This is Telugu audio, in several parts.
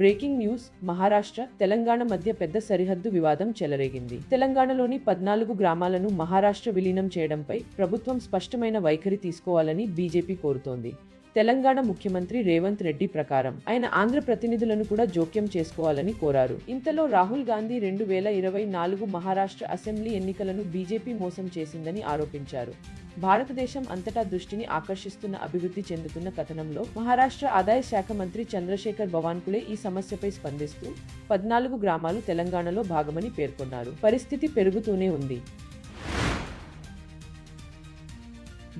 బ్రేకింగ్ న్యూస్ మహారాష్ట్ర తెలంగాణ మధ్య పెద్ద సరిహద్దు వివాదం చెలరేగింది. తెలంగాణలోని పద్నాలుగు గ్రామాలను మహారాష్ట్ర విలీనం చేయడంపై ప్రభుత్వం స్పష్టమైన వైఖరి తీసుకోవాలని బీజేపీ కోరుతోంది. తెలంగాణ ముఖ్యమంత్రి రేవంత్ రెడ్డి ప్రకారం ఆయన ఆంధ్ర ప్రతినిధులను కూడా జోక్యం చేసుకోవాలని కోరారు. ఇంతలో రాహుల్ గాంధీ రెండు వేల ఇరవై నాలుగు మహారాష్ట్ర అసెంబ్లీ ఎన్నికలను బీజేపీ మోసం చేసిందని ఆరోపించారు. భారతదేశం అంతటా దృష్టిని ఆకర్షిస్తున్న అభివృద్ధి చెందుతున్న కథనంలో మహారాష్ట్ర ఆదాయ శాఖ మంత్రి చంద్రశేఖర్ బవాన్కులే ఈ సమస్యపై స్పందిస్తూ పద్నాలుగు గ్రామాలు తెలంగాణలో భాగమని పేర్కొన్నారు. పరిస్థితి పెరుగుతూనే ఉంది.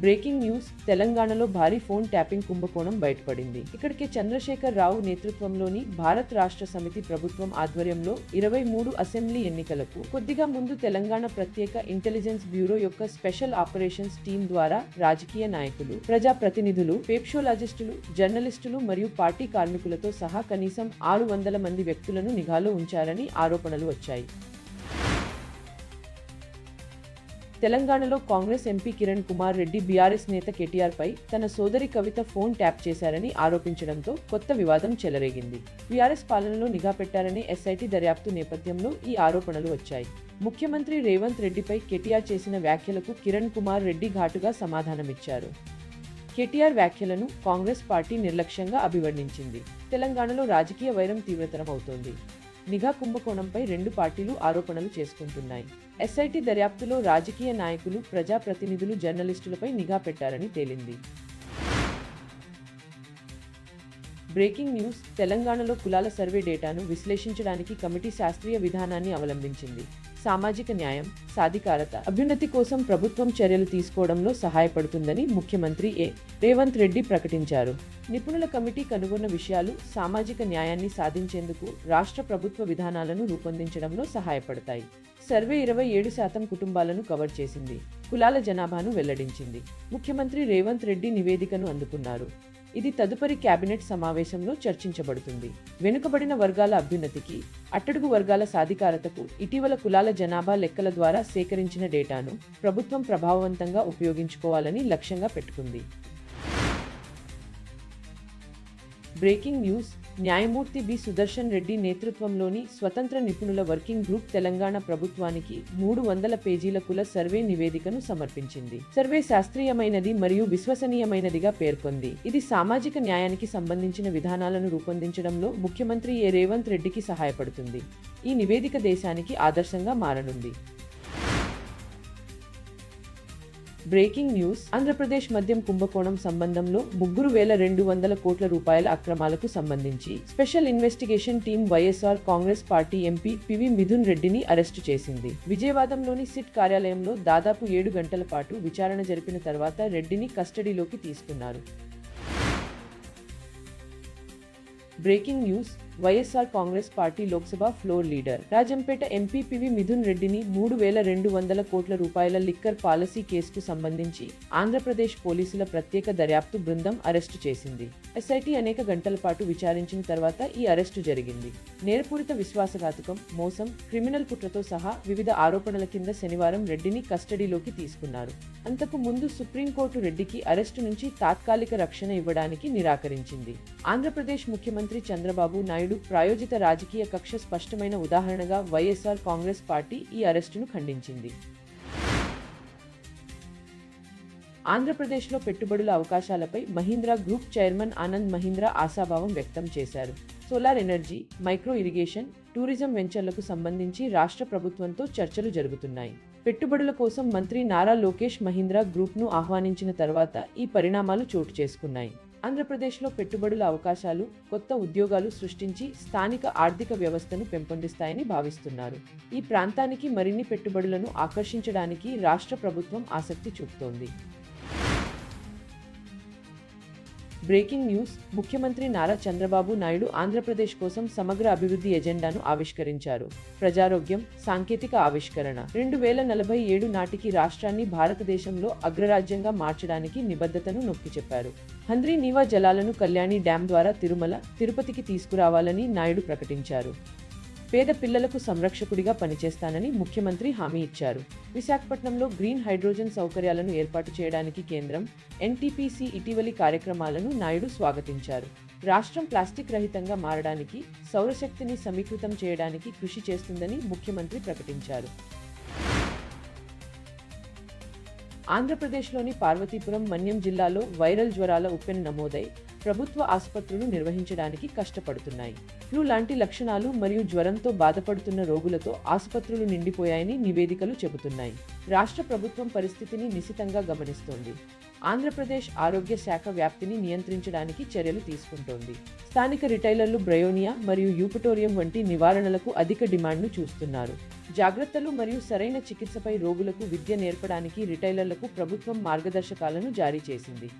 బ్రేకింగ్ న్యూస్ తెలంగాణలో భారీ ఫోన్ ట్యాపింగ్ కుంభకోణం బయటపడింది. ఇక్కడికి చంద్రశేఖర్ రావు నేతృత్వంలోని భారత్ రాష్ట్ర సమితి ప్రభుత్వం ఆధ్వర్యంలో ఇరవై మూడు అసెంబ్లీ ఎన్నికలకు కొద్దిగా ముందు తెలంగాణ ప్రత్యేక ఇంటెలిజెన్స్ బ్యూరో యొక్క స్పెషల్ ఆపరేషన్స్ టీం ద్వారా రాజకీయ నాయకులు ప్రజా ప్రతినిధులు పేప్షోలాజిస్టులు జర్నలిస్టులు మరియు పార్టీ కార్మికులతో సహా కనీసం ఆరు వందల మంది వ్యక్తులను నిఘాలో ఉంచారని ఆరోపణలు వచ్చాయి. తెలంగాణలో కాంగ్రెస్ ఎంపీ కిరణ్ కుమార్ రెడ్డి బీఆర్ఎస్ నేత కేటీఆర్ పై తన సోదరి కవిత ఫోన్ ట్యాప్ చేశారని ఆరోపించడంతో కొత్త వివాదం చెలరేగింది. బీఆర్ఎస్ పాలనలో నిఘా పెట్టారని ఎస్ఐటి దర్యాప్తు నేపథ్యంలో ఈ ఆరోపణలు వచ్చాయి. ముఖ్యమంత్రి రేవంత్ రెడ్డిపై కేటీఆర్ చేసిన వ్యాఖ్యలకు కిరణ్ కుమార్ రెడ్డి ఘాటుగా సమాధానమిచ్చారు. కేటీఆర్ వ్యాఖ్యలను కాంగ్రెస్ పార్టీ నిర్లక్ష్యంగా అభివర్ణించింది. తెలంగాణలో రాజకీయ వైరం తీవ్రతరం అవుతోంది నిఘా కుంభకోణంపై రెండు పార్టీలు ఆరోపణలు చేసుకుంటున్నాయి. ఎస్ఐటి దర్యాప్తులో రాజకీయ నాయకులు ప్రజాప్రతినిధులు జర్నలిస్టులపై నిఘా పెట్టారని తేలింది. బ్రేకింగ్ న్యూస్ తెలంగాణలో కులాల సర్వే డేటాను విశ్లేషించడానికి కమిటీ శాస్త్రీయ విధానాన్ని అవలంబించింది. సామాజిక న్యాయం సాధికారత అభ్యున్నతి కోసం ప్రభుత్వం చర్యలు తీసుకోవడంలో సహాయపడుతుందని ముఖ్యమంత్రి ఏ. రేవంత్ రెడ్డి ప్రకటించారు. నిపుణుల కమిటీ కనుగొన్న విషయాలు సామాజిక న్యాయాన్ని సాధించేందుకు రాష్ట్ర ప్రభుత్వ విధానాలను రూపొందించడంలో సహాయపడతాయి. సర్వే ఇరవై ఏడు శాతం కుటుంబాలను కవర్ చేసింది. కులాల జనాభాను వెల్లడించింది. ముఖ్యమంత్రి రేవంత్ రెడ్డి నివేదికను అందుకున్నారు. ఇది తదుపరి కేబినెట్ సమావేశంలో చర్చించబడుతుంది. వెనుకబడిన వర్గాల అభ్యున్నతికి అట్టడుగు వర్గాల సాధికారతకు ఇటీవల కులాల జనాభా లెక్కల ద్వారా సేకరించిన డేటాను ప్రభుత్వం ప్రభావవంతంగా ఉపయోగించుకోవాలని లక్ష్యంగా పెట్టుకుంది. బ్రేకింగ్ న్యూస్ న్యాయమూర్తి బి. సుదర్శన్ రెడ్డి నేతృత్వంలోని స్వతంత్ర నిపుణుల వర్కింగ్ గ్రూప్ తెలంగాణ ప్రభుత్వానికి మూడు వందల పేజీల కుల సర్వే నివేదికను సమర్పించింది. సర్వే శాస్త్రీయమైనది మరియు విశ్వసనీయమైనదిగా పేర్కొంది. ఇది సామాజిక న్యాయానికి సంబంధించిన విధానాలను రూపొందించడంలో ముఖ్యమంత్రి ఏ. రేవంత్ రెడ్డికి సహాయపడుతుంది. ఈ నివేదిక దేశానికి ఆదర్శంగా మారనుంది. Breaking news. ఆంధ్రప్రదేశ్ మద్యం కుంభకోణం సంబంధంలో ముగ్గురు వేల రెండు వందల కోట్ల రూపాయల అక్రమాలకు సంబంధించి special investigation team YSR Congress party MP PV Mithun రెడ్డిని అరెస్టు చేసింది. విజయవాడంలోని సిట్ కార్యాలయంలో దాదాపు ఏడు గంటల పాటు విచారణ జరిపిన తర్వాత రెడ్డిని కస్టడీలోకి తీసుకున్నారు. Breaking news. YSR Congress party Lok Sabha floor leader. Rajampet MP PV Mithun రెడ్డిని మూడు వేల రెండు వందల కోట్ల రూపాయల లిక్కర్ పాలసీ కేసుకు సంబంధించి ఆంధ్రప్రదేశ్ పోలీసుల ప్రత్యేక దర్యాప్తు బృందం అరెస్టు చేసింది. ఎస్ఐటి అనేక గంటల పాటు విచారించిన తర్వాత ఈ అరెస్టు జరిగింది. నేరపూరిత విశ్వాసఘాతుకం మోసం క్రిమినల్ కుట్రతో సహా వివిధ ఆరోపణల కింద శనివారం రెడ్డిని కస్టడీలోకి తీసుకున్నారు. అంతకు ముందు సుప్రీంకోర్టు రెడ్డికి అరెస్టు నుంచి తాత్కాలిక రక్షణ ఇవ్వడానికి నిరాకరించింది. ఆంధ్రప్రదేశ్ ముఖ్యమంత్రి చంద్రబాబు నాయుడు ప్రాయోజిత రాజకీయ కక్ష స్పష్టమైన ఉదాహరణగా వైఎస్ఆర్ కాంగ్రెస్ పార్టీ ఈ అరెస్టును ఖండించింది. ఆంధ్రప్రదేశ్లో పెట్టుబడుల అవకాశాలపై మహీంద్రా గ్రూప్ చైర్మన్ ఆనంద్ మహీంద్రా ఆశాభావం వ్యక్తం చేశారు. Solar energy micro irrigation tourism వెంచర్లకు సంబంధించి రాష్ట్ర ప్రభుత్వంతో చర్చలు జరుగుతున్నాయి. పెట్టుబడుల కోసం మంత్రి నారా లోకేష్ మహీంద్రా గ్రూప్ను ఆహ్వానించిన తర్వాత ఈ పరిణామాలు చోటు చేసుకున్నాయి. ఆంధ్రప్రదేశ్లో పెట్టుబడుల అవకాశాలు కొత్త ఉద్యోగాలు సృష్టించి స్థానిక ఆర్థిక వ్యవస్థను పెంపొందిస్తాయని భావిస్తున్నారు. ఈ ప్రాంతానికి మరిన్ని పెట్టుబడులను ఆకర్షించడానికి రాష్ట్ర ప్రభుత్వం ఆసక్తి చూపుతోంది. Breaking news. ముఖ్యమంత్రి నారా చంద్రబాబు నాయుడు ఆంధ్రప్రదేశ్ కోసం సమగ్ర అభివృద్ధి ఎజెండాను ఆవిష్కరించారు. ప్రజారోగ్యం సాంకేతిక ఆవిష్కరణ. రెండు వేల నలభై ఏడు నాటికి రాష్ట్రాన్ని భారతదేశంలో అగ్రరాజ్యంగా మార్చడానికి నిబద్ధతను నొక్కి చెప్పారు. హంద్రీ నీవా జలాలను కళ్యాణి డ్యాం ద్వారా తిరుమల తిరుపతికి తీసుకురావాలని నాయుడు ప్రకటించారు. పేద పిల్లలకు సంరక్షకుడిగా పనిచేస్తానని ముఖ్యమంత్రి హామీ ఇచ్చారు. విశాఖపట్నంలో గ్రీన్ హైడ్రోజన్ సౌకర్యాలను ఏర్పాటు చేయడానికి కేంద్రం ఎన్టీపీసీ ఇటీవలి కార్యక్రమాలను నాయుడు స్వాగతించారు. రాష్ట్రం ప్లాస్టిక్ రహితంగా మారడానికి సౌరశక్తిని సమీకృతం చేయడానికి కృషి చేస్తుందని ముఖ్యమంత్రి ప్రకటించారు. ఆంధ్రప్రదేశ్లోని పార్వతీపురం మన్యం జిల్లాలో వైరల్ జ్వరాల ఉప్పెన నమోదై ప్రభుత్వ ఆసుపత్రులు నిర్వహించడానికి కష్టపడుతున్నాయి. ఫ్లూ లాంటి లక్షణాలు మరియు జ్వరంతో బాధపడుతున్న రోగులతో ఆసుపత్రులు నిండిపోయాయని నివేదికలు చెబుతున్నాయి. రాష్ట్ర ప్రభుత్వం పరిస్థితిని నిశితంగా గమనిస్తోంది. ఆంధ్రప్రదేశ్ ఆరోగ్య శాఖ వ్యాప్తిని నియంత్రించడానికి చర్యలు తీసుకుంటోంది. స్థానిక రిటైలర్లు బ్రయోనియా మరియు యూపటోరియం వంటి నివారణలకు అధిక డిమాండ్ను చూస్తున్నారు. జాగ్రత్తలు మరియు సరైన చికిత్సపై రోగులకు విద్య నేర్పడానికి రిటైలర్లకు ప్రభుత్వం మార్గదర్శకాలను జారీ చేసింది.